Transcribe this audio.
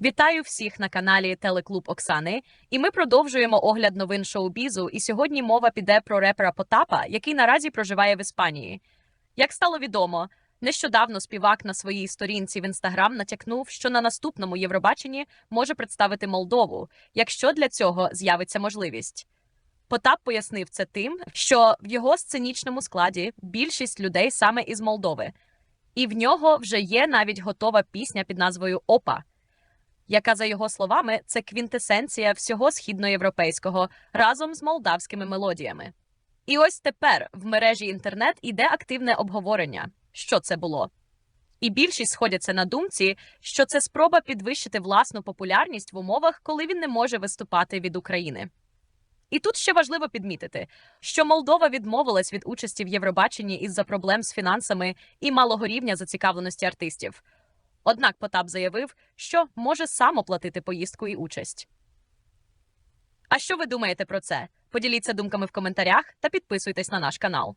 Вітаю всіх на каналі Телеклуб Оксани. І ми продовжуємо огляд новин шоу-бізу. І сьогодні мова піде про репера Потапа, який наразі проживає в Іспанії. Як стало відомо, нещодавно співак на своїй сторінці в інстаграм натякнув, що на наступному Євробаченні може представити Молдову, якщо для цього з'явиться можливість. Потап пояснив це тим, що в його сценічному складі більшість людей саме із Молдови, і в нього вже є навіть готова пісня під назвою Опа яка, за його словами, це квінтесенція всього східноєвропейського разом з молдавськими мелодіями. І ось тепер в мережі інтернет іде активне обговорення, що це було. І більшість сходяться на думці, що це спроба підвищити власну популярність в умовах, коли він не може виступати від України. І тут ще важливо підмітити, що Молдова відмовилась від участі в Євробаченні із-за проблем з фінансами і малого рівня зацікавленості артистів. Однак Потап заявив, що може сам оплатити поїздку і участь. А що ви думаєте про це? Поділіться думками в коментарях та підписуйтесь на наш канал.